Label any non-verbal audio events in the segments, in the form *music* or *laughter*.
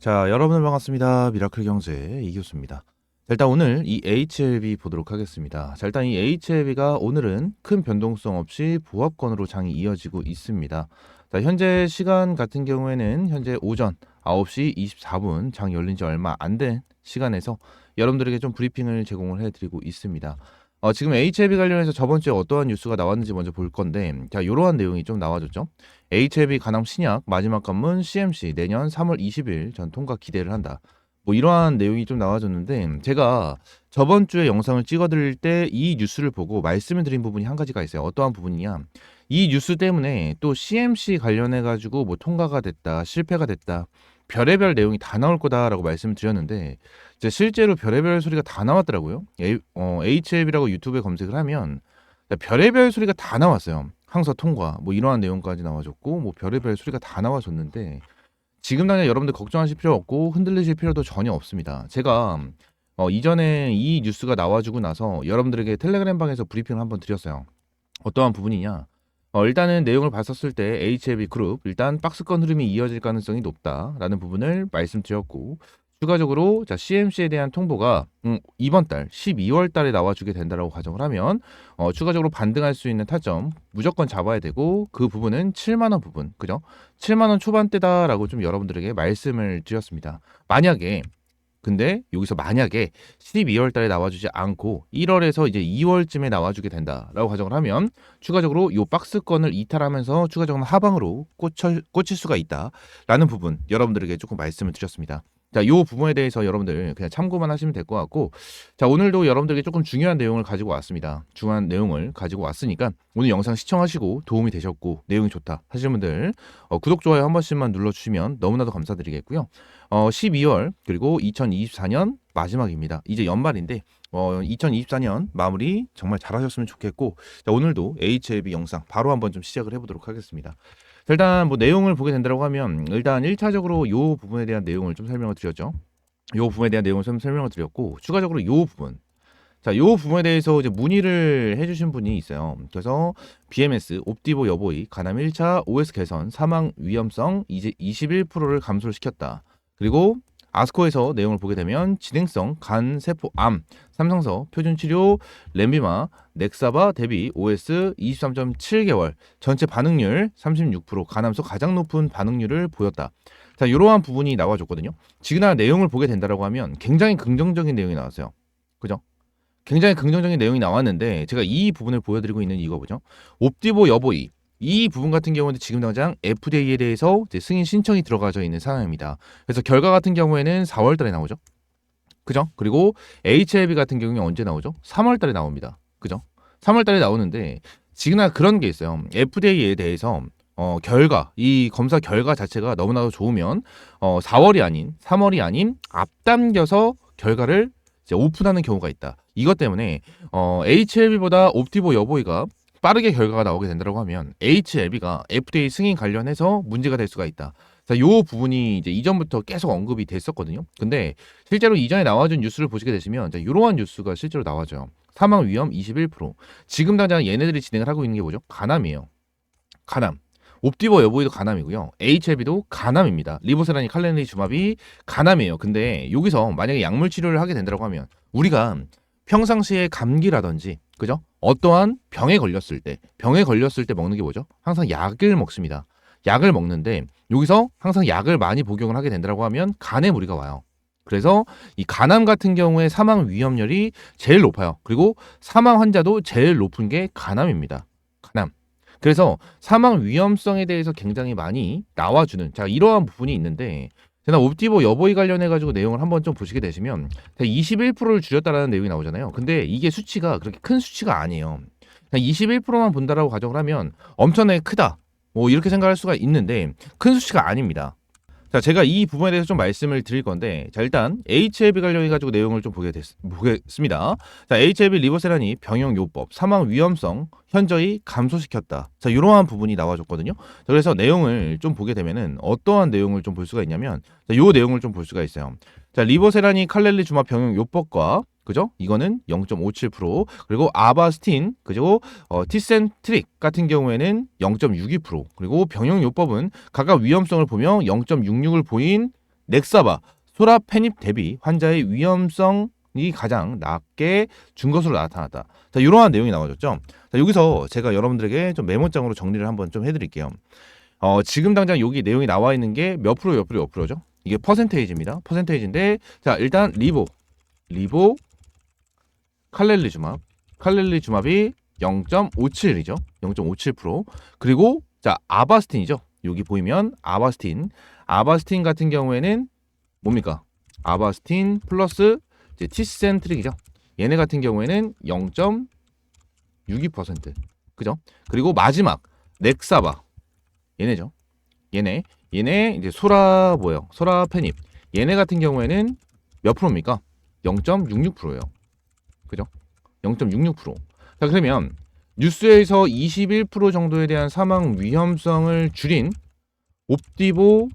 자, 여러분 반갑습니다. 미라클 경제 이교수입니다. 자, 일단 오늘 이 HLB 보도록 하겠습니다. 자, 일단 이 HLB가 오늘은 큰 변동성 없이 보합권으로 장이 이어지고 있습니다. 자, 현재 시간 같은 경우에는 현재 오전 9시 24분 장 열린 지 얼마 안 된 시간에서 여러분들에게 좀 브리핑을 제공을 해드리고 있습니다. 어, 지금 HLB 관련해서 저번 주에 어떠한 뉴스가 나왔는지 먼저 볼 건데, 자, 이러한 내용이 좀 나와줬죠. HLB 가남 신약 마지막 관문 CMC 내년 3월 20일 전 통과 기대를 한다. 뭐 이러한 내용이 좀 나와줬는데 제가 저번 주에 영상을 찍어드릴 때 이 뉴스를 보고 말씀을 드린 부분이 한 가지가 있어요. 어떠한 부분이냐? 이 뉴스 때문에 또 CMC 관련해 가지고 뭐 통과가 됐다, 실패가 됐다, 별의별 내용이 다 나올 거다라고 말씀을 드렸는데 이제 실제로 별의별 소리가 다 나왔더라고요. 어, HLB라고 유튜브에 검색을 하면 별의별 소리가 다 나왔어요. 항서 통과 뭐 이러한 내용까지 나와줬고 뭐 별의별 소리가 다 나와줬는데 지금 당장 여러분들 걱정하실 필요 없고 흔들리실 필요도 전혀 없습니다. 제가 어, 이전에 이 뉴스가 나와주고 나서 여러분들에게 텔레그램 방에서 브리핑을 한번 드렸어요. 어떠한 부분이냐? 어, 일단은 내용을 봤었을 때 HLB 그룹 일단 박스권 흐름이 이어질 가능성이 높다라는 부분을 말씀드렸고 추가적으로 자 CMC에 대한 통보가 음, 이번 달 12월 달에 나와주게 된다라고 가정을 하면 어, 추가적으로 반등할 수 있는 타점 무조건 잡아야 되고 그 부분은 7만 원 부분 그죠? 7만 원 초반대다라고 좀 여러분들에게 말씀을 드렸습니다. 만약에 근데 여기서 만약에 12월 달에 나와주지 않고 1월에서 이제 2월쯤에 나와주게 된다라고 가정을 하면 추가적으로 요 박스권을 이탈하면서 추가적으로 하방으로 꽂혀, 꽂힐 수가 있다라는 부분 여러분들에게 조금 말씀을 드렸습니다. 자, 요 부분에 대해서 여러분들 그냥 참고만 하시면 될 것 같고, 자, 오늘도 여러분들에게 조금 중요한 내용을 가지고 왔습니다. 중요한 내용을 가지고 왔으니까 오늘 영상 시청하시고 도움이 되셨고 내용이 좋다 하시는 분들 어, 구독 좋아요 한 번씩만 눌러주시면 너무나도 감사드리겠고요. 어, 12월 그리고 2024년 마지막입니다. 이제 연말인데 어, 2024년 마무리 정말 잘하셨으면 좋겠고, 자, 오늘도 HLB 영상 바로 한번 좀 시작을 해보도록 하겠습니다. 일단 뭐 내용을 보게 된다고 하면 일단 1차적으로 요 부분에 대한 내용을 좀 설명을 드렸죠. 요 부분에 대한 내용을 좀 설명을 드렸고 추가적으로 요 부분 자, 요 부분에 대해서 이제 문의를 해주신 분이 있어요. 그래서 BMS, 옵티보 여보이, 가남 1차 OS 개선, 사망 위험성 이제 21%를 감소를 시켰다. 그리고 아스코에서 내용을 보게 되면 진행성 간 세포 암 삼성서 표준 치료 렘비마 넥사바 대비 OS 23.7개월 전체 반응률 36% 가남서 가장 높은 반응률을 보였다. 자, 이러한 부분이 나와줬거든요. 지그나 내용을 보게 된다라고 하면 굉장히 긍정적인 내용이 나왔어요. 그죠? 굉장히 긍정적인 내용이 나왔는데 제가 이 부분을 보여드리고 있는 이거 보죠. 옵티보 여보이 이 부분 같은 경우는 지금 당장 FDA에 대해서 승인 신청이 들어가져 있는 상황입니다. 그래서 결과 같은 경우에는 4월 달에 나오죠. 그죠? 그리고 HLB 같은 경우는 언제 나오죠? 3월 달에 나옵니다. 그죠? 3월 달에 나오는데 지금나 그런 게 있어요. FDA에 대해서 어, 결과, 이 검사 결과 자체가 너무나도 좋으면 어, 4월이 아닌 3월이 아닌 앞당겨서 결과를 오픈하는 경우가 있다. 이것 때문에 어, HLB보다 옵티보 여보이가 빠르게 결과가 나오게 된다고 하면 HLB가 FDA 승인 관련해서 문제가 될 수가 있다. 자, 요 부분이 이제 이전부터 계속 언급이 됐었거든요. 근데 실제로 이전에 나와준 뉴스를 보시게 되시면 자, 이러한 뉴스가 실제로 나와져요. 사망 위험 21%. 지금 당장 얘네들이 진행을 하고 있는 게 뭐죠? 가남이에요. 가남. 옵티버 여보이도 가남이고요. HLB도 가남입니다. 리보세라니 칼렌리 주마비 가남이에요. 근데 여기서 만약에 약물 치료를 하게 된다고 하면 우리가 평상시에 감기라든지 그죠? 어떠한 병에 걸렸을 때, 병에 걸렸을 때 먹는 게 뭐죠? 항상 약을 먹습니다. 약을 먹는데 여기서 항상 약을 많이 복용을 하게 된다고 하면 간에 무리가 와요. 그래서 이 간암 같은 경우에 사망 위험률이 제일 높아요. 그리고 사망 환자도 제일 높은 게 간암입니다. 간암. 그래서 사망 위험성에 대해서 굉장히 많이 나와주는 자 이러한 부분이 있는데 제가 옵티보 여보이 관련해 가지고 내용을 한번 좀 보시게 되시면 21%를 줄였다라는 내용이 나오잖아요. 근데 이게 수치가 그렇게 큰 수치가 아니에요. 21%만 본다라고 가정을 하면 엄청나게 크다. 뭐 이렇게 생각할 수가 있는데 큰 수치가 아닙니다. 자, 제가 이 부분에 대해서 좀 말씀을 드릴 건데, 자, 일단 HLB 관련해 가지고 내용을 좀 보게 됐, 보겠습니다. 자, HLB 리버세란이 병용 요법, 사망 위험성 현저히 감소시켰다. 자, 이러한 부분이 나와줬거든요. 자, 그래서 내용을 좀 보게 되면은 어떠한 내용을 좀 볼 수가 있냐면, 자, 요 내용을 좀 볼 수가 있어요. 자, 리버세란이 칼렐리 주마 병용 요법과 그죠? 이거는 0.57% 그리고 아바스틴 그리고 어, 티센트릭 같은 경우에는 0.62% 그리고 병용요법은 각각 위험성을 보며 0.66을 보인 넥사바 소라 페닙 대비 환자의 위험성 이 가장 낮게 준 것으로 나타났다. 자, 이러한 내용이 나와줬죠. 자, 여기서 제가 여러분들에게 좀 메모장으로 정리를 한번 좀 해드릴게요. 어, 지금 당장 여기 내용이 나와 있는 게 몇 프로, 몇 프로, 몇 프로죠? 이게 퍼센테이지입니다. 퍼센테이지인데, 자, 일단 리보, 리보, 칼렐리주맙, 칼렐리주맙이 0.57이죠. 0.57%. 그리고 자, 아바스틴이죠. 여기 보이면 아바스틴. 아바스틴 같은 경우에는 뭡니까? 아바스틴 플러스 이제 티센트릭이죠. 얘네 같은 경우에는 0.62%. 그죠? 그리고 마지막 넥사바. 얘네죠. 얘네. 얘네 이제 소라 뭐예요? 소라 페닙. 얘네 같은 경우에는 몇 프로입니까? 0.66%예요. 그죠? 0.66%. 자, 그러면 뉴스에서 21% 정도에 대한 사망 위험성을 줄인 옵디보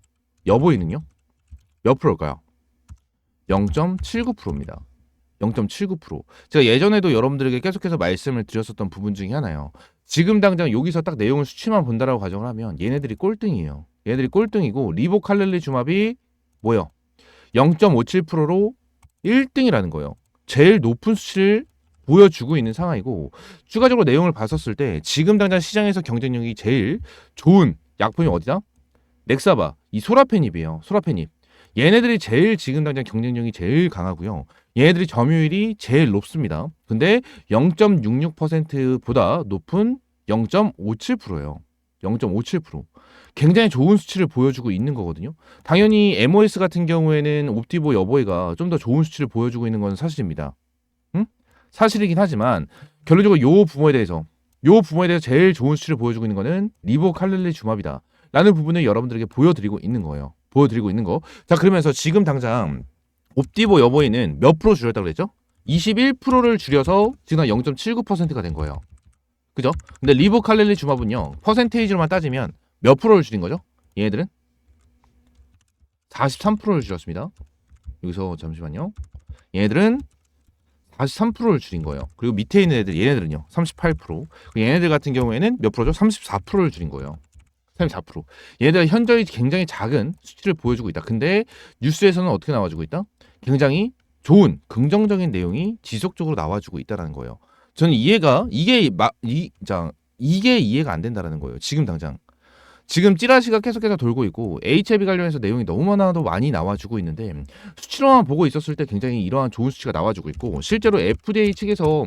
여보이는요? 몇 프로일까요? 0.79%입니다. 0.79%. 제가 예전에도 여러분들에게 계속해서 말씀을 드렸었던 부분 중에 하나예요. 지금 당장 여기서 딱 내용을 수치만 본다라고 가정을 하면 얘네들이 꼴등이에요. 얘네들이 꼴등이고 리보칼렐리 주맙이 뭐요? 0.57%로 1등이라는 거예요. 제일 높은 수치를 보여주고 있는 상황이고 추가적으로 내용을 봤었을 때 지금 당장 시장에서 경쟁력이 제일 좋은 약품이 어디다? 넥사바 이 소라페닙이에요. 소라페닙. 얘네들이 제일 지금 당장 경쟁력이 제일 강하고요. 얘네들이 점유율이 제일 높습니다. 근데 0.66%보다 높은 0.57%예요. 0.57%. 굉장히 좋은 수치를 보여주고 있는 거거든요. 당연히 MOS 같은 경우에는 옵티보 여보이가 좀 더 좋은 수치를 보여주고 있는 건 사실입니다. 응? 사실이긴 하지만 결론적으로 요 부모에 대해서 요 부모에 대해서 제일 좋은 수치를 보여주고 있는 거는 리보 칼렐리 주맙이다. 라는 부분을 여러분들에게 보여드리고 있는 거예요. 보여드리고 있는 거. 자 그러면서 지금 당장 옵티보 여보이는 몇 프로 줄였다고 그랬죠? 21%를 줄여서 지금 0.79%가 된 거예요. 그죠? 근데 리보 칼렐리 주맙은요. 퍼센테이지로만 따지면 몇 프로를 줄인 거죠? 얘네들은 43%를 줄였습니다. 여기서 잠시만요. 얘네들은 43%를 줄인 거예요. 그리고 밑에 있는 애들 얘네들은요. 38%. 얘네들 같은 경우에는 몇 프로죠? 34%를 줄인 거예요. 34%. 얘네들 현저히 굉장히 작은 수치를 보여주고 있다. 근데 뉴스에서는 어떻게 나와주고 있다? 굉장히 좋은 긍정적인 내용이 지속적으로 나와주고 있다라는 거예요. 저는 이해가 이게 막이자 이게 이해가 안 된다라는 거예요. 지금 당장. 지금 찌라시가 계속해서 돌고 있고 HIV 관련해서 내용이 너무나도 많이 나와주고 있는데 수치로만 보고 있었을 때 굉장히 이러한 좋은 수치가 나와주고 있고 실제로 FDA 측에서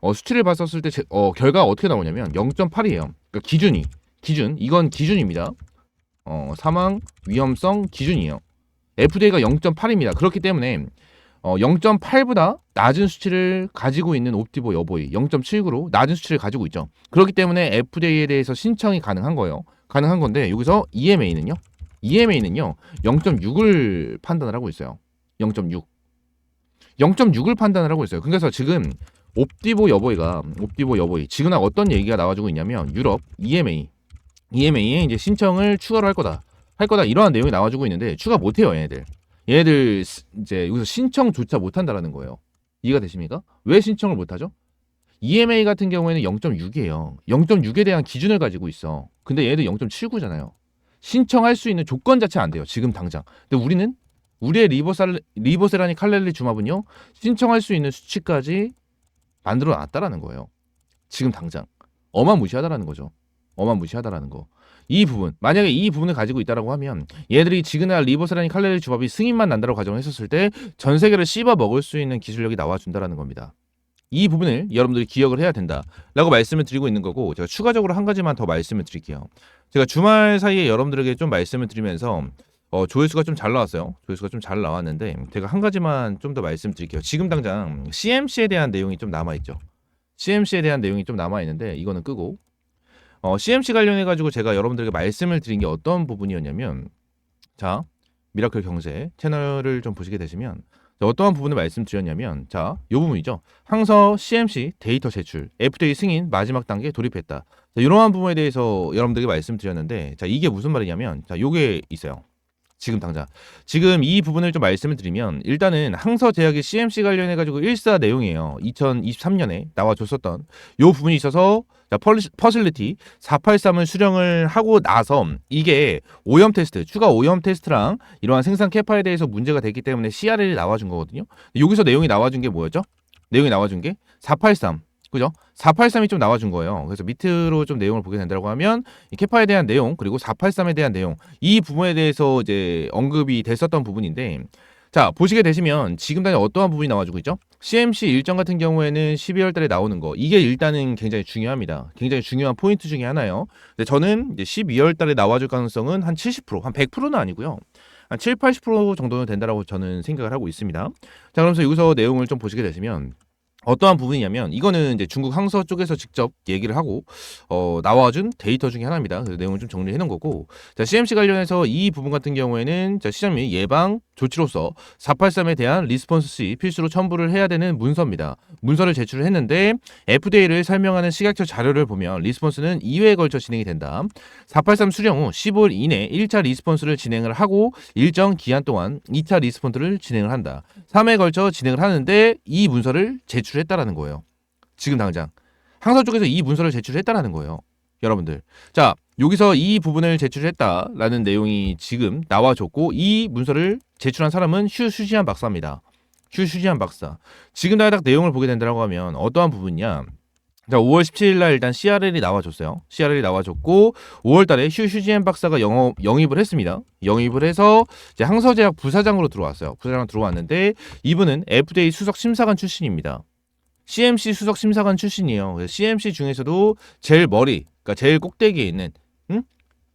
어, 수치를 봤었을 때 제, 어, 결과가 어떻게 나오냐면 0.8이에요. 그러니까 기준이 기준 이건 기준입니다. 어, 사망 위험성 기준이에요. FDA가 0.8입니다. 그렇기 때문에 어, 0.8보다 낮은 수치를 가지고 있는 옵티보 여보이 0.79로 낮은 수치를 가지고 있죠. 그렇기 때문에 FDA에 대해서 신청이 가능한 거예요. 가능한 건데 여기서 EMA는요. EMA는요. 0.6을 판단을 하고 있어요. 0.6. 0.6을 판단을 하고 있어요. 그래서 지금 옵티보 여보이가 옵티보 여보이 지금 어떤 얘기가 나와주고 있냐면 유럽 EMA EMA에 이제 신청을 추가로 할 거다. 할 거다 이러한 내용이 나와주고 있는데 추가 못 해요, 얘네들. 얘네들 이제 여기서 신청조차 못 한다라는 거예요. 이해가 되십니까? 왜 신청을 못 하죠? EMA 같은 경우에는 0.6이에요. 0.6에 대한 기준을 가지고 있어. 근데 얘들 0.79잖아요. 신청할 수 있는 조건 자체가 안 돼요. 지금 당장. 근데 우리는 우리의 리보살, 리보세라니 칼렐리 주마은요 신청할 수 있는 수치까지 만들어 놨다라는 거예요. 지금 당장. 어마무시하다라는 거죠. 어마무시하다라는 거. 이 부분 만약에 이 부분을 가지고 있다라고 하면 얘들이 지그날 리버스라니 칼레리 주법이 승인만 난다고 가정을 했었을 때 전 세계를 씹어 먹을 수 있는 기술력이 나와준다라는 겁니다. 이 부분을 여러분들이 기억을 해야 된다라고 말씀을 드리고 있는 거고 제가 추가적으로 한 가지만 더 말씀을 드릴게요. 제가 주말 사이에 여러분들에게 좀 말씀을 드리면서 어, 조회수가 좀 잘 나왔어요. 조회수가 좀 잘 나왔는데 제가 한 가지만 좀 더 말씀드릴게요. 지금 당장 CMC에 대한 내용이 좀 남아 있죠. CMC에 대한 내용이 좀 남아 있는데 이거는 끄고 어, CMC 관련해 가지고 제가 여러분들에게 말씀을 드린 게 어떤 부분이었냐면 자 미라클 경제 채널을 좀 보시게 되시면 자, 어떠한 부분을 말씀드렸냐면 자, 요 부분이죠. 항서 CMC 데이터 제출, FDA 승인 마지막 단계 돌입했다. 자, 이러한 부분에 대해서 여러분들에게 말씀드렸는데 자, 이게 무슨 말이냐면 자, 요게 있어요. 지금 당장. 지금 이 부분을 좀 말씀을 드리면 일단은 항서 제약의 CMC 관련해 가지고 1사 내용이에요. 2023년에 나와줬었던 요 부분이 있어서 자, 퍼실리티 483을 수령을 하고 나서 이게 오염 테스트, 추가 오염 테스트랑 이러한 생산 캐파에 대해서 문제가 됐기 때문에 CRL이 나와준 거거든요. 여기서 내용이 나와준 게 뭐였죠? 내용이 나와준 게 483. 그죠? 483이 좀 나와준 거예요. 그래서 밑으로 좀 내용을 보게 된다고 하면 이 캐파에 대한 내용 그리고 483에 대한 내용 이 부분에 대해서 이제 언급이 됐었던 부분인데 자 보시게 되시면 지금 당장 어떠한 부분이 나와주고 있죠? CMC 일정 같은 경우에는 12월 달에 나오는 거 이게 일단은 굉장히 중요합니다. 굉장히 중요한 포인트 중에 하나예요. 근데 저는 이제 12월 달에 나와줄 가능성은 한 70%, 한 100%는 아니고요. 한 7, 80% 정도는 된다라고 저는 생각을 하고 있습니다. 자, 그러면서 여기서 내용을 좀 보시게 되시면 어떠한 부분이냐면 이거는 이제 중국 항서 쪽에서 직접 얘기를 하고 어, 나와준 데이터 중에 하나입니다. 그래서 내용을 좀 정리해 놓은 거고 자, CMC 관련해서 이 부분 같은 경우에는 자, 시장 및 예방 조치로서 483에 대한 리스폰스 시 필수로 첨부를 해야 되는 문서입니다. 문서를 제출을 했는데 FDA를 설명하는 식약처 자료를 보면 리스폰스는 2회에 걸쳐 진행이 된다. 483 수령 후 15일 이내 1차 리스폰스를 진행을 하고 일정 기한 동안 2차 리스폰스를 진행을 한다. 3회에 걸쳐 진행을 하는데 이 문서를 제출 했다라는 거예요. 지금 당장 항서 쪽에서 이 문서를 제출했다라는 거예요. 여러분들. 자, 여기서 이 부분을 제출했다라는 내용이 지금 나와줬고 이 문서를 제출한 사람은 휴 슈지한 박사입니다. 휴 슈지한 박사. 지금 딱 내용을 보게 된다고 하면 어떠한 부분이냐? 자, 5월 17일 날 일단 CRL이 나와줬어요. CRL이 나와줬고 5월 달에 휴 슈지엔 박사가 영업, 영입을 했습니다. 영입을 해서 이제 항서제약 부사장으로 들어왔어요. 부사장으로 들어왔는데 이분은 FDA 수석 심사관 출신입니다. CMC 수석 심사관 출신이에요. CMC 중에서도 제일 머리, 그러니까 제일 꼭대기에 있는, 응?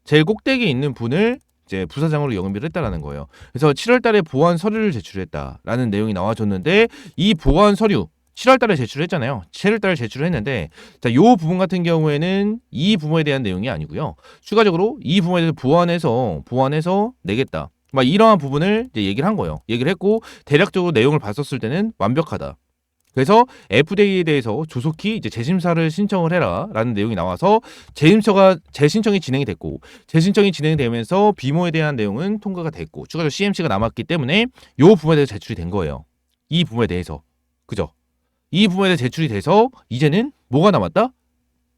제일 꼭대기에 있는 분을 이제 부사장으로 영입을 했다라는 거예요. 그래서 7월달에 보완 서류를 제출했다라는 내용이 나와줬는데 이 보완 서류 7월달에 제출했잖아요. 7월달에 제출했는데 자, 요 부분 같은 경우에는 이 부분에 대한 내용이 아니고요. 추가적으로 이 부분에 대해서 보완해서 보완해서 내겠다. 막 이러한 부분을 이제 얘기를 한 거예요. 얘기를 했고 대략적으로 내용을 봤었을 때는 완벽하다. 그래서 FDA에 대해서 조속히 이제 재심사를 신청을 해라라는 내용이 나와서 재심처가 재신청이 진행이 됐고 재신청이 진행되면서 비모에 대한 내용은 통과가 됐고 추가적으로 CMC가 남았기 때문에 요 부분에 대해서 제출이 된 거예요. 이 부분에 대해서 그죠? 이 부분에 대해서 제출이 돼서 이제는 뭐가 남았다?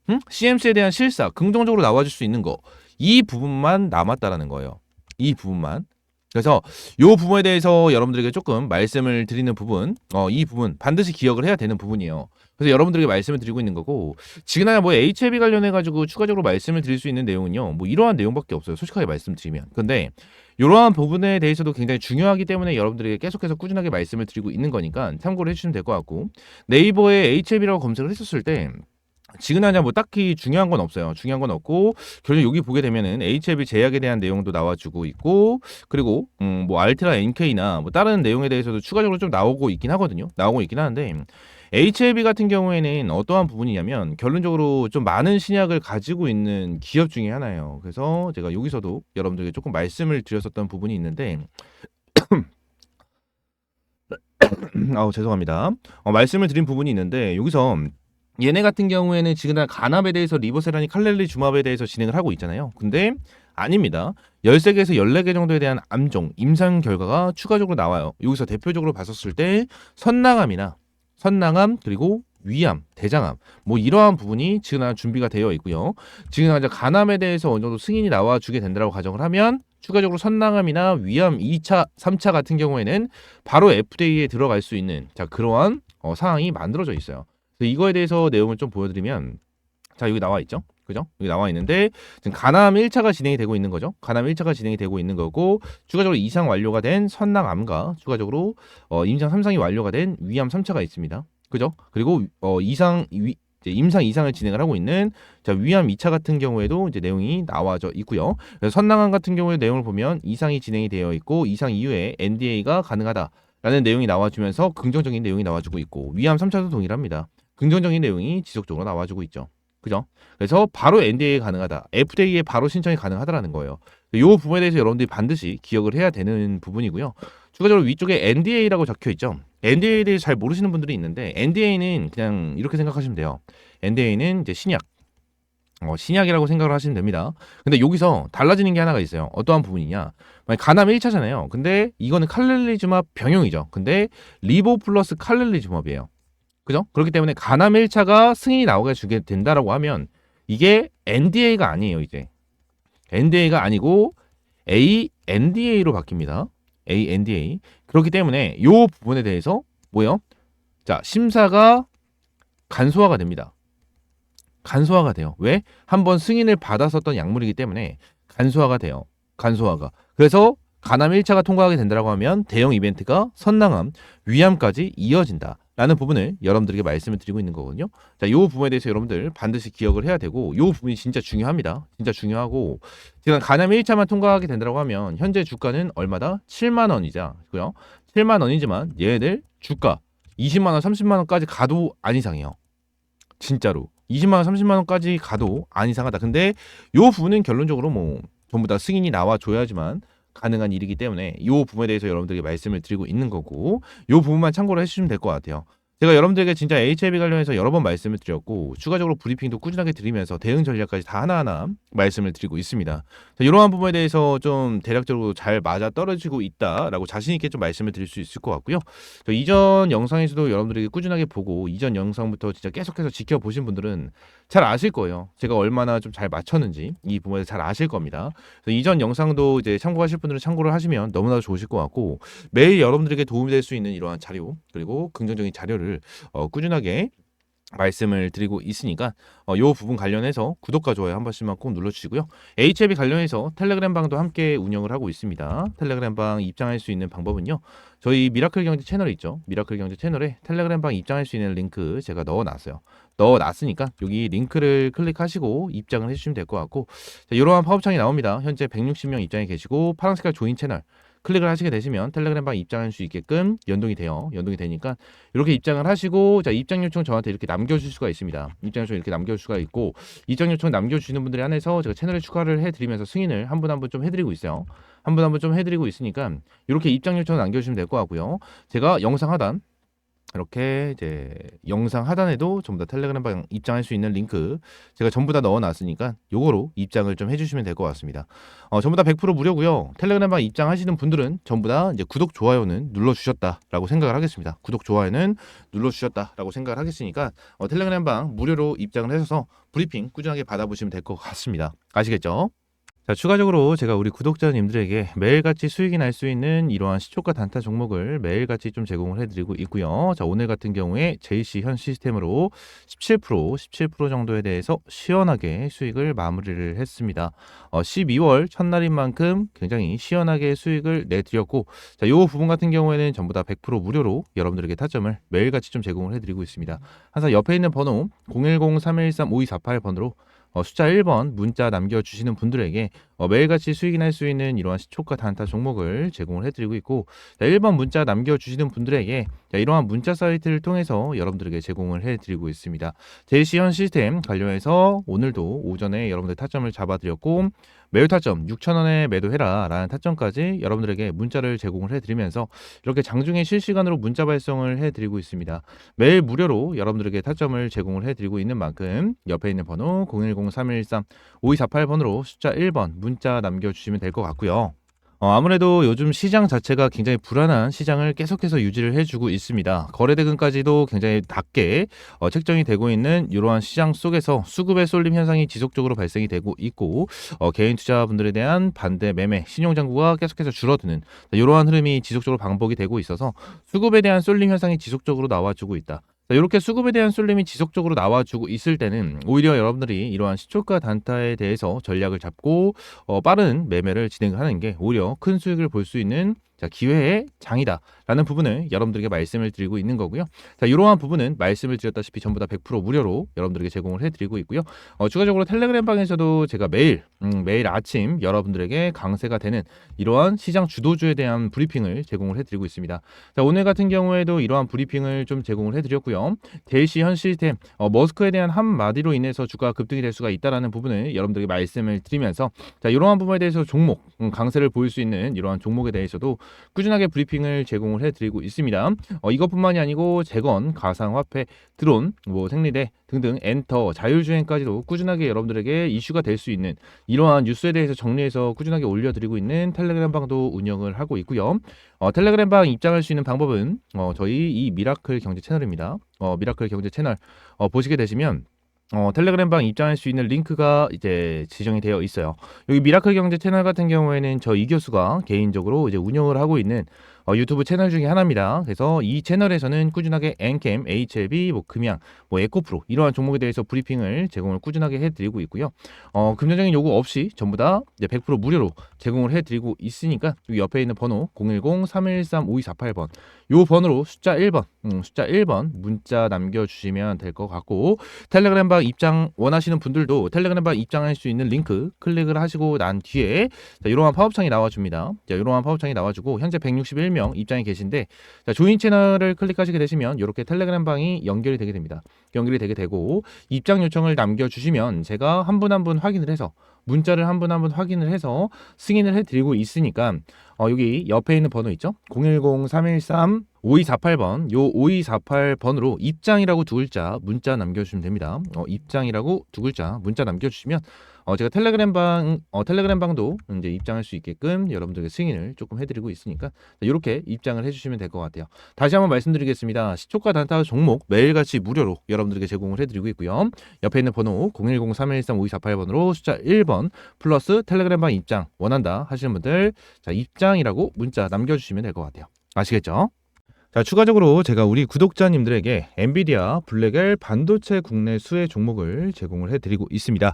응? CMC에 대한 실사 긍정적으로 나와줄 수 있는 거 이 부분만 남았다라는 거예요. 이 부분만. 그래서 요 부분에 대해서 여러분들에게 조금 말씀을 드리는 부분, 어, 이 부분 반드시 기억을 해야 되는 부분이에요. 그래서 여러분들에게 말씀을 드리고 있는 거고 지금이야 뭐 HLB 관련해 가지고 추가적으로 말씀을 드릴 수 있는 내용은요, 뭐 이러한 내용밖에 없어요. 솔직하게 말씀드리면. 근데 이러한 부분에 대해서도 굉장히 중요하기 때문에 여러분들에게 계속해서 꾸준하게 말씀을 드리고 있는 거니까 참고를 해주시면 될 것 같고 네이버에 HLB라고 검색을 했었을 때 지금 하냐 뭐 딱히 중요한 건 없어요. 중요한 건 없고 결국 여기 보게 되면은 HLB 제약에 대한 내용도 나와주고 있고 그리고 음, 뭐 알트라 NK나 뭐 다른 내용에 대해서도 추가적으로 좀 나오고 있긴 하거든요. 나오고 있긴 하는데 HLB 같은 경우에는 어떠한 부분이냐면 결론적으로 좀 많은 신약을 가지고 있는 기업 중에 하나예요. 그래서 제가 여기서도 여러분들에게 조금 말씀을 드렸었던 부분이 있는데 *coughs* 아우 죄송합니다. 어, 말씀을 드린 부분이 있는데 여기서 얘네 같은 경우에는 지금 간압에 대해서 리보세라니 칼렐리 주맙에 대해서 진행을 하고 있잖아요. 근데 아닙니다. 13개에서 14개 정도에 대한 암종, 임상 결과가 추가적으로 나와요. 여기서 대표적으로 봤었을 때 선낭암이나 선낭암 그리고 위암, 대장암 뭐 이러한 부분이 지금 준비가 되어 있고요. 지금 이제 간암에 대해서 어느 정도 승인이 나와 주게 된다고 가정을 하면 추가적으로 선낭암이나 위암 2차, 3차 같은 경우에는 바로 FDA에 들어갈 수 있는 자 그러한 어, 상황이 만들어져 있어요. 이거에 대해서 내용을 좀 보여드리면 자 여기 나와 있죠. 그죠? 여기 나와 있는데 지금 간암 1차가 진행이 되고 있는 거죠. 간암 1차가 진행이 되고 있는 거고 추가적으로 이상 완료가 된 선낭암과 추가적으로 어, 임상 3상이 완료가 된 위암 3차가 있습니다. 그죠? 그리고 어, 이상 위, 임상 이상을 진행을 하고 있는 자, 위암 2차 같은 경우에도 이제 내용이 나와져 있고요. 선낭암 같은 경우에 내용을 보면 이상이 진행이 되어 있고 이상 이후에 NDA가 가능하다. 라는 내용이 나와주면서 긍정적인 내용이 나와주고 있고 위암 3차도 동일합니다. 긍정적인 내용이 지속적으로 나와주고 있죠. 그죠? 그래서 바로 NDA 가능하다. FDA에 바로 신청이 가능하다라는 거예요. 이 부분에 대해서 여러분들이 반드시 기억을 해야 되는 부분이고요. 추가적으로 위쪽에 NDA라고 적혀 있죠. NDA에 대해서 잘 모르시는 분들이 있는데 NDA는 그냥 이렇게 생각하시면 돼요. NDA는 이제 신약, 어, 신약이라고 생각을 하시면 됩니다. 근데 여기서 달라지는 게 하나가 있어요. 어떠한 부분이냐? 만약 가남 1차잖아요. 근데 이거는 칼렐리주맙 병용이죠. 근데 리보 플러스 칼렐리주맙이에요. 그죠? 그렇기 때문에 가남 1차가 승인이 나오게 주게 된다라고 하면 이게 NDA가 아니에요, 이제. NDA가 아니고 ANDA로 바뀝니다. ANDA. 그렇기 때문에 이 부분에 대해서 뭐예요? 자, 심사가 간소화가 됩니다. 간소화가 돼요. 왜? 한번 승인을 받았었던 약물이기 때문에 간소화가 돼요. 간소화가. 그래서 간암 1차가 통과하게 된다고 하면 대형 이벤트가 선낭암, 위암까지 이어진다. 라는 부분을 여러분들에게 말씀을 드리고 있는 거거든요. 자, 이 부분에 대해서 여러분들 반드시 기억을 해야 되고, 이 부분이 진짜 중요합니다. 진짜 중요하고, 지금 간암 1차만 통과하게 된다고 하면, 현재 주가는 얼마다? 7만 원이자, 그요? 7만 원이지만, 얘네들 주가 20만 원, 30만 원까지 가도 안 이상해요. 진짜로. 20만 원, 30만 원까지 가도 안 이상하다. 근데 이 부분은 결론적으로 뭐, 전부 다 승인이 나와 줘야지만, 가능한 일이기 때문에 이 부분에 대해서 여러분들에게 말씀을 드리고 있는 거고 이 부분만 참고로 해주시면 될 것 같아요. 제가 여러분들에게 진짜 HIV 관련해서 여러 번 말씀을 드렸고 추가적으로 브리핑도 꾸준하게 드리면서 대응 전략까지 다 하나하나 말씀을 드리고 있습니다. 자, 이러한 부분에 대해서 좀 대략적으로 잘 맞아 떨어지고 있다라고 자신 있게 좀 말씀을 드릴 수 있을 것 같고요. 이전 영상에서도 여러분들에게 꾸준하게 보고 이전 영상부터 진짜 계속해서 지켜보신 분들은 잘 아실 거예요. 제가 얼마나 좀 잘 맞췄는지 이 부분에서 잘 아실 겁니다. 이전 영상도 이제 참고하실 분들은 참고를 하시면 너무나 좋으실 것 같고 매일 여러분들에게 도움이 될 수 있는 이러한 자료 그리고 긍정적인 자료를 어, 꾸준하게 말씀을 드리고 있으니까 어, 요 부분 관련해서 구독과 좋아요 한 번씩만 꼭 눌러주시고요. HLB 관련해서 텔레그램 방도 함께 운영을 하고 있습니다. 텔레그램 방 입장할 수 있는 방법은요. 저희 미라클 경제 채널 있죠. 미라클 경제 채널에 텔레그램 방 입장할 수 있는 링크 제가 넣어놨어요. 넣어놨으니까 여기 링크를 클릭하시고 입장을 해주시면 될 것 같고 자, 이러한 파업창이 나옵니다. 현재 160명 입장이 계시고 파란 색깔 조인 채널 클릭을 하시게 되시면 텔레그램 방 입장할 수 있게끔 연동이 돼요. 연동이 되니까 이렇게 입장을 하시고 자 입장 요청 저한테 이렇게 남겨주실 수가 있습니다. 입장 요청 이렇게 남겨줄 수가 있고 입장 요청 남겨주시는 분들이 한해서 제가 채널에 추가를 해드리면서 승인을 한 분 한 분 좀 해드리고 있어요. 한 분 한 분 좀 해드리고 있으니까 이렇게 입장 요청 남겨주시면 될 것 같고요. 제가 영상 하단 이렇게 이제 영상 하단에도 전부 다 텔레그램 방 입장할 수 있는 링크 제가 전부 다 넣어놨으니까 요거로 입장을 좀 해주시면 될 것 같습니다. 어, 전부 다 100% 무료고요. 텔레그램 방 입장하시는 분들은 전부 다 이제 구독 좋아요는 눌러주셨다라고 생각을 하겠습니다. 구독 좋아요는 눌러주셨다라고 생각을 하겠으니까 어, 텔레그램 방 무료로 입장을 해서 브리핑 꾸준하게 받아보시면 될 것 같습니다. 아시겠죠? 자, 추가적으로 제가 우리 구독자님들에게 매일같이 수익이 날 수 있는 이러한 시초가 단타 종목을 매일같이 좀 제공을 해드리고 있고요. 자, 오늘 같은 경우에 JC 현 시스템으로 17% 17% 정도에 대해서 시원하게 수익을 마무리를 했습니다. 어, 12월 첫날인 만큼 굉장히 시원하게 수익을 내드렸고, 자, 요 부분 같은 경우에는 전부 다 100% 무료로 여러분들에게 타점을 매일같이 좀 제공을 해드리고 있습니다. 항상 옆에 있는 번호 010-3113-5248번으로 어, 숫자 1번 문자 남겨주시는 분들에게 어, 매일같이 수익이 날 수 있는 이러한 시초가 단타 종목을 제공을 해드리고 있고 자, 1번 문자 남겨주시는 분들에게 자, 이러한 문자 사이트를 통해서 여러분들에게 제공을 해드리고 있습니다. 제시현 시스템 관련해서 오늘도 오전에 여러분들 타점을 잡아드렸고 매우 타점 6천원에 매도해라 라는 타점까지 여러분들에게 문자를 제공을 해드리면서 이렇게 장중에 실시간으로 문자 발송을 해드리고 있습니다. 매일 무료로 여러분들에게 타점을 제공을 해드리고 있는 만큼 옆에 있는 번호 010-3113-5248번으로 숫자 1번 문자 남겨주시면 될 것 같고요. 어, 아무래도 요즘 시장 자체가 굉장히 불안한 시장을 계속해서 유지를 해주고 있습니다. 거래대금까지도 굉장히 낮게 어, 책정이 되고 있는 이러한 시장 속에서 수급의 쏠림 현상이 지속적으로 발생이 되고 있고 어, 개인 투자분들에 대한 반대 매매 신용장구가 계속해서 줄어드는 이러한 흐름이 지속적으로 반복이 되고 있어서 수급에 대한 쏠림 현상이 지속적으로 나와주고 있다. 이렇게 수급에 대한 쏠림이 지속적으로 나와주고 있을 때는 오히려 여러분들이 이러한 시초가 단타에 대해서 전략을 잡고 어, 빠른 매매를 진행하는 게 오히려 큰 수익을 볼 수 있는 자, 기회의 장이다라는 부분을 여러분들에게 말씀을 드리고 있는 거고요. 자, 이러한 부분은 말씀을 드렸다시피 전부 다 100% 무료로 여러분들에게 제공을 해드리고 있고요. 어, 추가적으로 텔레그램 방에서도 제가 매일 음, 매일 아침 여러분들에게 강세가 되는 이러한 시장 주도주에 대한 브리핑을 제공을 해드리고 있습니다. 자, 오늘 같은 경우에도 이러한 브리핑을 좀 제공을 해드렸고요. 대시 현 시스템 어, 머스크에 대한 한 마디로 인해서 주가 급등이 될 수가 있다라는 부분을 여러분들에게 말씀을 드리면서 자, 이러한 부분에 대해서 종목 음, 강세를 보일 수 있는 이러한 종목에 대해서도 꾸준하게 브리핑을 제공을 해드리고 있습니다. 어, 이것뿐만이 아니고 재건, 가상화폐, 드론, 뭐 생리대 등등 엔터, 자율주행까지도 꾸준하게 여러분들에게 이슈가 될 수 있는 이러한 뉴스에 대해서 정리해서 꾸준하게 올려드리고 있는 텔레그램 방도 운영을 하고 있고요. 어, 텔레그램 방 입장할 수 있는 방법은 어, 저희 이 미라클 경제 채널입니다. 어, 미라클 경제 채널 어, 보시게 되시면 어, 텔레그램 방 입장할 수 있는 링크가 이제 지정이 되어 있어요. 여기 미라클 경제 채널 같은 경우에는 저 이 교수가 개인적으로 이제 운영을 하고 있는 어, 유튜브 채널 중에 하나입니다. 그래서 이 채널에서는 꾸준하게 엔캠, HLB, 뭐 금양, 뭐 에코프로 이러한 종목에 대해서 브리핑을 제공을 꾸준하게 해드리고 있고요. 어, 금전적인 요구 없이 전부 다 이제 100% 무료로 제공을 해드리고 있으니까 여기 옆에 있는 번호 010-313-5248번 요 번호로 숫자 1번, 음, 숫자 1번 문자 남겨주시면 될 것 같고 텔레그램 방 입장 원하시는 분들도 텔레그램 방 입장할 수 있는 링크 클릭을 하시고 난 뒤에 자, 이러한 팝업창이 나와줍니다. 자, 이러한 팝업창이 나와주고 현재 161명 입장이 계신데 자, 조인 채널을 클릭하시게 되시면 이렇게 텔레그램 방이 연결이 되게 됩니다. 연결이 되게 되고 입장 요청을 남겨주시면 제가 한 분 한 분 확인을 해서 문자를 한 분 한 분 확인을 해서 승인을 해드리고 있으니까 어, 여기 옆에 있는 번호 있죠? 010-313 5248번 요 5248번으로 입장이라고 두 글자 문자 남겨주시면 됩니다. 어, 입장이라고 두 글자 문자 남겨주시면 어, 제가 텔레그램 방 어, 텔레그램 방도 이제 입장할 수 있게끔 여러분들에게 승인을 조금 해드리고 있으니까 이렇게 입장을 해주시면 될 것 같아요. 다시 한번 말씀드리겠습니다. 시초가 단타 종목 매일같이 무료로 여러분들에게 제공을 해드리고 있고요. 옆에 있는 번호 010-3113-5248번으로 숫자 1번 플러스 텔레그램 방 입장 원한다 하시는 분들 자 입장이라고 문자 남겨주시면 될 것 같아요. 아시겠죠? 자, 추가적으로 제가 우리 구독자님들에게 엔비디아 블랙엘 반도체 국내 수혜 종목을 제공을 해드리고 있습니다.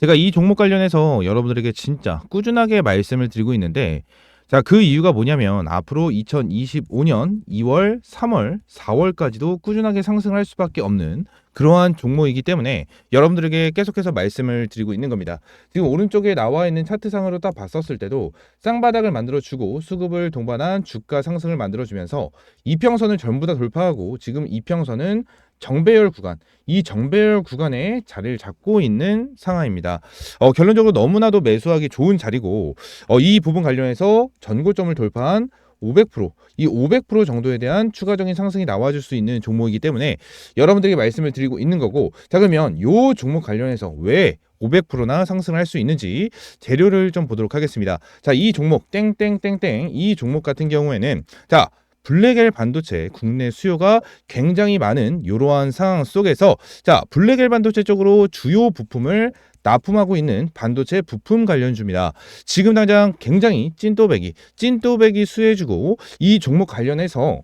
제가 이 종목 관련해서 여러분들에게 진짜 꾸준하게 말씀을 드리고 있는데, 자, 그 이유가 뭐냐면 앞으로 2025년 2월, 3월, 4월까지도 꾸준하게 상승할 수밖에 없는 그러한 종목이기 때문에 여러분들에게 계속해서 말씀을 드리고 있는 겁니다. 지금 오른쪽에 나와 있는 차트상으로 딱 봤었을 때도 쌍바닥을 만들어주고 수급을 동반한 주가 상승을 만들어주면서 이평선을 전부 다 돌파하고 지금 이평선은 정배열 구간, 이 정배열 구간에 자리를 잡고 있는 상황입니다. 어, 결론적으로 너무나도 매수하기 좋은 자리고 어, 이 부분 관련해서 전고점을 돌파한 500%, 이 500% 정도에 대한 추가적인 상승이 나와줄 수 있는 종목이기 때문에 여러분들에게 말씀을 드리고 있는 거고, 자 그러면 요 종목 관련해서 왜 500%나 상승할 수 있는지 재료를 좀 보도록 하겠습니다. 자, 이 종목 땡땡땡땡 이 종목 같은 경우에는 자 블랙엘 반도체 국내 수요가 굉장히 많은 이러한 상황 속에서 자 블랙엘 반도체 쪽으로 주요 부품을 납품하고 있는 반도체 부품 관련주입니다. 지금 당장 굉장히 찐또배기 찐또배기 수혜주고 이 종목 관련해서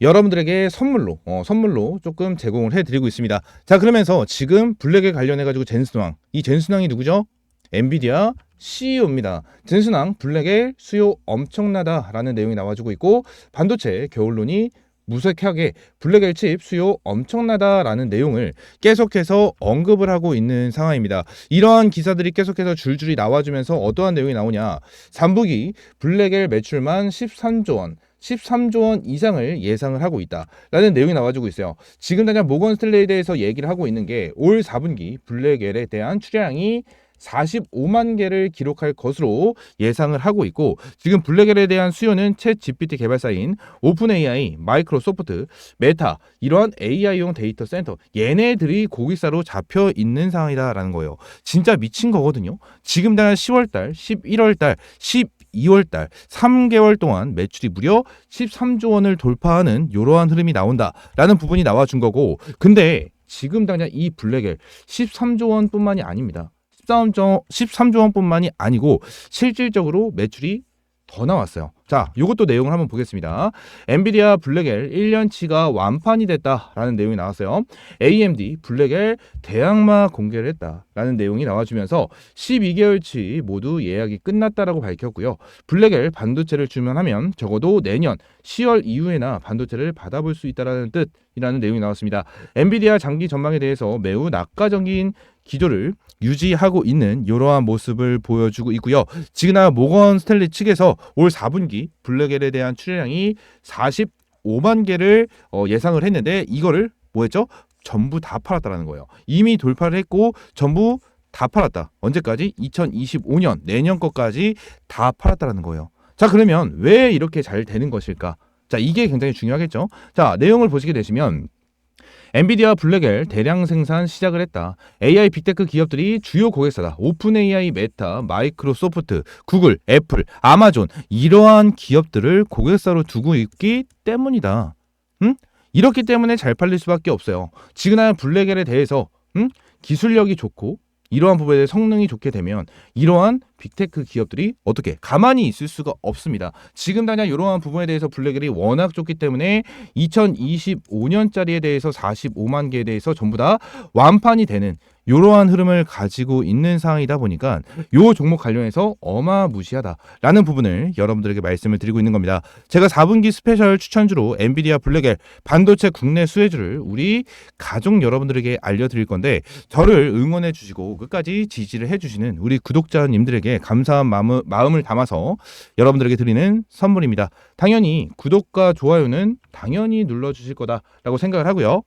여러분들에게 선물로 어, 선물로 조금 제공을 해드리고 있습니다. 자 그러면서 지금 블랙에 관련해 가지고 젠스왕 이 젠스왕이 누구죠? 엔비디아 CEO입니다. 젠스왕 블랙의 수요 엄청나다라는 내용이 나와주고 있고 반도체 겨울론이 무색하게 블랙엘 칩 수요 엄청나다라는 내용을 계속해서 언급을 하고 있는 상황입니다. 이러한 기사들이 계속해서 줄줄이 나와주면서 어떠한 내용이 나오냐? 3분기 블랙엘 매출만 13조 원, 13조 원 이상을 예상을 하고 있다라는 내용이 나와주고 있어요. 지금 당장 모건 스텔레이에 대해서 얘기를 하고 있는 게 올 4분기 블랙엘에 대한 출하량이 45만 개를 기록할 것으로 예상을 하고 있고 지금 블랙엘에 대한 수요는 챗 GPT 개발사인 오픈 AI, 마이크로소프트, 메타 이러한 AI용 데이터 센터 얘네들이 고객사로 잡혀 있는 상황이다라는 거예요. 진짜 미친 거거든요. 지금 당장 10월달, 11월달, 10 2월 달 3개월 동안 매출이 무려 13조 원을 돌파하는 이러한 흐름이 나온다라는 부분이 나와 준 거고 근데 지금 당장 이 블랙엘 13조 원뿐만이 아닙니다. 13조, 13조 원뿐만이 아니고 실질적으로 매출이 더 나왔어요. 자, 이것도 내용을 한번 보겠습니다. 엔비디아 블랙엘 1년치가 완판이 됐다라는 내용이 나왔어요. AMD 블랙엘 대항마 공개를 했다라는 내용이 나와주면서 12개월치 모두 예약이 끝났다라고 밝혔고요. 블랙엘 반도체를 주문하면 적어도 내년 10월 이후에나 반도체를 받아볼 수 있다라는 뜻이라는 내용이 나왔습니다. 엔비디아 장기 전망에 대해서 매우 낙관적인 기조를 유지하고 있는 이러한 모습을 보여주고 있고요. 지그나 모건 스탠리 측에서 올 4분기 블랙엘에 대한 출하량이 45만 개를 어, 예상을 했는데 이거를 뭐였죠? 전부 다 팔았다라는 거예요. 이미 돌파를 했고 전부 다 팔았다. 언제까지? 2025년 내년 것까지 다 팔았다라는 거예요. 자, 그러면 왜 이렇게 잘 되는 것일까? 자, 이게 굉장히 중요하겠죠. 자, 내용을 보시게 되시면 엔비디아 블랙엘 대량 생산 시작을 했다. AI 빅테크 기업들이 주요 고객사다. 오픈 AI, 메타, 마이크로소프트, 구글, 애플, 아마존 이러한 기업들을 고객사로 두고 있기 때문이다. 응? 이렇기 때문에 잘 팔릴 수밖에 없어요. 지그나 블랙엘에 대해서 응? 기술력이 좋고 이러한 부분에 성능이 좋게 되면 이러한 빅테크 기업들이 어떻게 가만히 있을 수가 없습니다. 지금 당장 이러한 부분에 대해서 블랙엘이 워낙 좋기 때문에 2025년짜리에 대해서 45만 개에 대해서 전부 다 완판이 되는 이러한 흐름을 가지고 있는 상황이다 보니까 요 종목 관련해서 어마무시하다라는 부분을 여러분들에게 말씀을 드리고 있는 겁니다. 제가 4분기 스페셜 추천주로 엔비디아 블랙엘 반도체 국내 수혜주를 우리 가족 여러분들에게 알려드릴 건데 저를 응원해 주시고 끝까지 지지를 해주시는 우리 구독자님들에게 감사한 마음, 마음을 담아서 여러분들에게 드리는 선물입니다. 당연히 구독과 좋아요는 당연히 눌러주실 거다라고 생각을 하고요.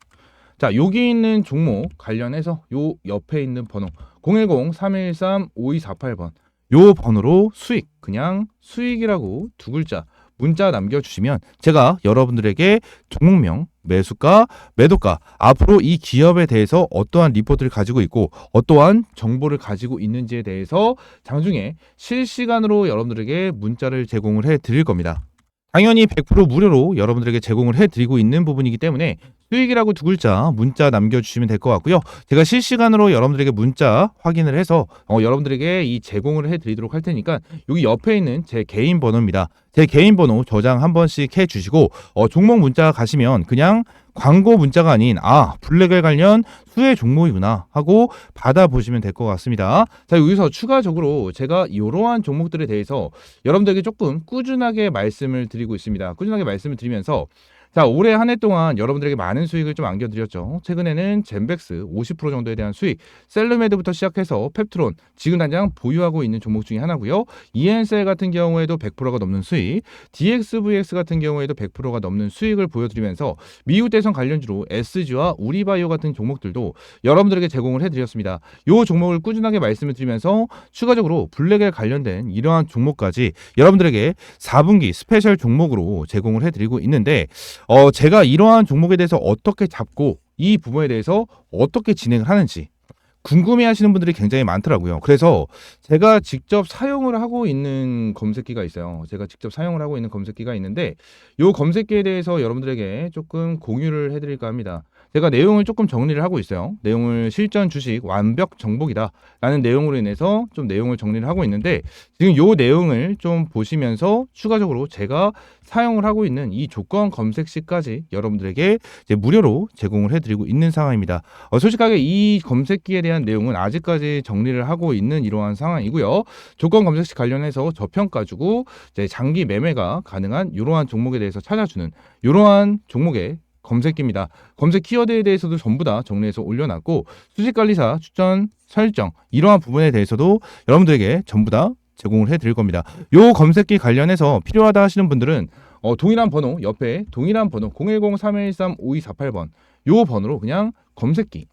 자, 여기 있는 종목 관련해서 요 옆에 있는 번호 010-313-5248번 요 번호로 수익 그냥 수익이라고 두 글자 문자 남겨주시면 제가 여러분들에게 종목명 매수가 매도가 앞으로 이 기업에 대해서 어떠한 리포트를 가지고 있고 어떠한 정보를 가지고 있는지에 대해서 장중에 실시간으로 여러분들에게 문자를 제공을 해 드릴 겁니다. 당연히 100% 무료로 여러분들에게 제공을 해 드리고 있는 부분이기 때문에 수익이라고 두 글자 문자 남겨주시면 될 것 같고요. 제가 실시간으로 여러분들에게 문자 확인을 해서 어, 여러분들에게 이 제공을 해드리도록 할 테니까 여기 옆에 있는 제 개인 번호입니다. 제 개인 번호 저장 한 번씩 해주시고 어, 종목 문자 가시면 그냥 광고 문자가 아닌 아 블랙을 관련 수혜 종목이구나 하고 받아보시면 될 것 같습니다. 자 여기서 추가적으로 제가 이러한 종목들에 대해서 여러분들에게 조금 꾸준하게 말씀을 드리고 있습니다. 꾸준하게 말씀을 드리면서 자, 올해 한 해 동안 여러분들에게 많은 수익을 좀 안겨드렸죠. 최근에는 젠백스 50% 정도에 대한 수익, 셀르메드부터 시작해서 펩트론, 지금 당장 보유하고 있는 종목 중에 하나고요. 이엔셀 같은 경우에도 100%가 넘는 수익, DXVX 같은 경우에도 100%가 넘는 수익을 보여드리면서 미국 대선 관련주로 SG와 우리바이오 같은 종목들도 여러분들에게 제공을 해드렸습니다. 이 종목을 꾸준하게 말씀을 드리면서 추가적으로 블랙에 관련된 이러한 종목까지 여러분들에게 4분기 스페셜 종목으로 제공을 해드리고 있는데 어, 제가 이러한 종목에 대해서 어떻게 잡고 이 부분에 대해서 어떻게 진행을 하는지 궁금해 하시는 분들이 굉장히 많더라고요. 그래서 제가 직접 사용을 하고 있는 검색기가 있어요. 제가 직접 사용을 하고 있는 검색기가 있는데 이 검색기에 대해서 여러분들에게 조금 공유를 해드릴까 합니다. 제가 내용을 조금 정리를 하고 있어요. 내용을 실전 주식 완벽 정복이다 라는 내용으로 인해서 좀 내용을 정리를 하고 있는데 지금 요 내용을 좀 보시면서 추가적으로 제가 사용을 하고 있는 이 조건 검색시까지 여러분들에게 무료로 제공을 해드리고 있는 상황입니다. 어, 솔직하게 이 검색기에 대한 내용은 아직까지 정리를 하고 있는 이러한 상황이고요. 조건 검색시 관련해서 저평가 주고 장기 매매가 가능한 이러한 종목에 대해서 찾아주는 이러한 종목의 검색기입니다. 검색 키워드에 대해서도 전부 다 정리해서 올려놨고 수식관리사 추천 설정 이러한 부분에 대해서도 여러분들에게 전부 다 제공을 해드릴 겁니다. 요 검색기 관련해서 필요하다 하시는 분들은 어, 동일한 번호 옆에 동일한 번호 010-3113-5248번 요 번호로 그냥 검색기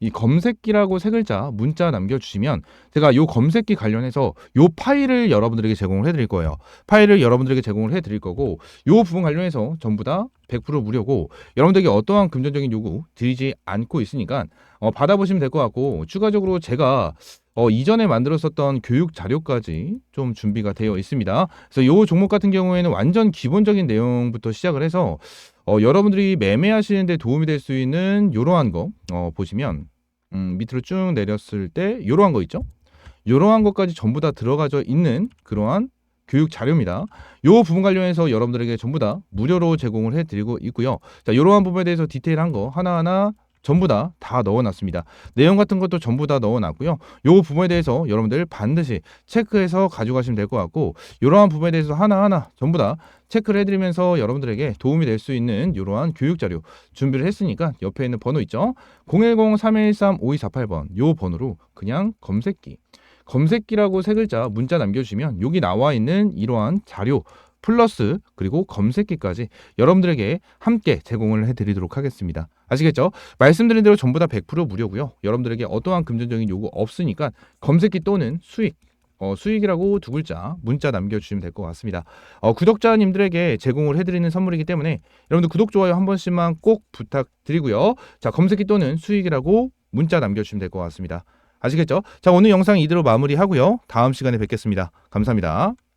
이 검색기라고 세 글자 문자 남겨주시면 제가 요 검색기 관련해서 요 파일을 여러분들에게 제공을 해드릴 거예요. 파일을 여러분들에게 제공을 해드릴 거고 요 부분 관련해서 전부 다 100% 무료고 여러분들에게 어떠한 금전적인 요구 드리지 않고 있으니까 어, 받아보시면 될 것 같고 추가적으로 제가 어, 이전에 만들었었던 교육 자료까지 좀 준비가 되어 있습니다. 그래서 요 종목 같은 경우에는 완전 기본적인 내용부터 시작을 해서 어, 여러분들이 매매하시는데 도움이 될 수 있는 이러한 거 어, 보시면 음, 밑으로 쭉 내렸을 때 이러한 거 있죠? 이러한 것까지 전부 다 들어가져 있는 그러한 교육 자료입니다. 요 부분 관련해서 여러분들에게 전부 다 무료로 제공을 해드리고 있고요. 자, 이러한 부분에 대해서 디테일한 거 하나하나 전부 다 다 넣어놨습니다. 내용 같은 것도 전부 다 넣어놨고요. 요 부분에 대해서 여러분들 반드시 체크해서 가져가시면 될 것 같고 이러한 부분에 대해서 하나하나 전부 다 체크를 해드리면서 여러분들에게 도움이 될 수 있는 이러한 교육 자료 준비를 했으니까 옆에 있는 번호 있죠. 010-3113-5248번 요 번호로 그냥 검색기 검색기라고 세 글자 문자 남겨주시면 여기 나와 있는 이러한 자료 플러스 그리고 검색기까지 여러분들에게 함께 제공을 해드리도록 하겠습니다. 아시겠죠? 말씀드린 대로 전부 다 100% 무료고요. 여러분들에게 어떠한 금전적인 요구 없으니까 검색기 또는 수익 어, 수익이라고 두 글자 문자 남겨주시면 될 것 같습니다. 어, 구독자님들에게 제공을 해드리는 선물이기 때문에 여러분들 구독 좋아요 한 번씩만 꼭 부탁드리고요. 자 검색기 또는 수익이라고 문자 남겨주시면 될 것 같습니다. 아시겠죠? 자 오늘 영상 이대로 마무리하고요. 다음 시간에 뵙겠습니다. 감사합니다.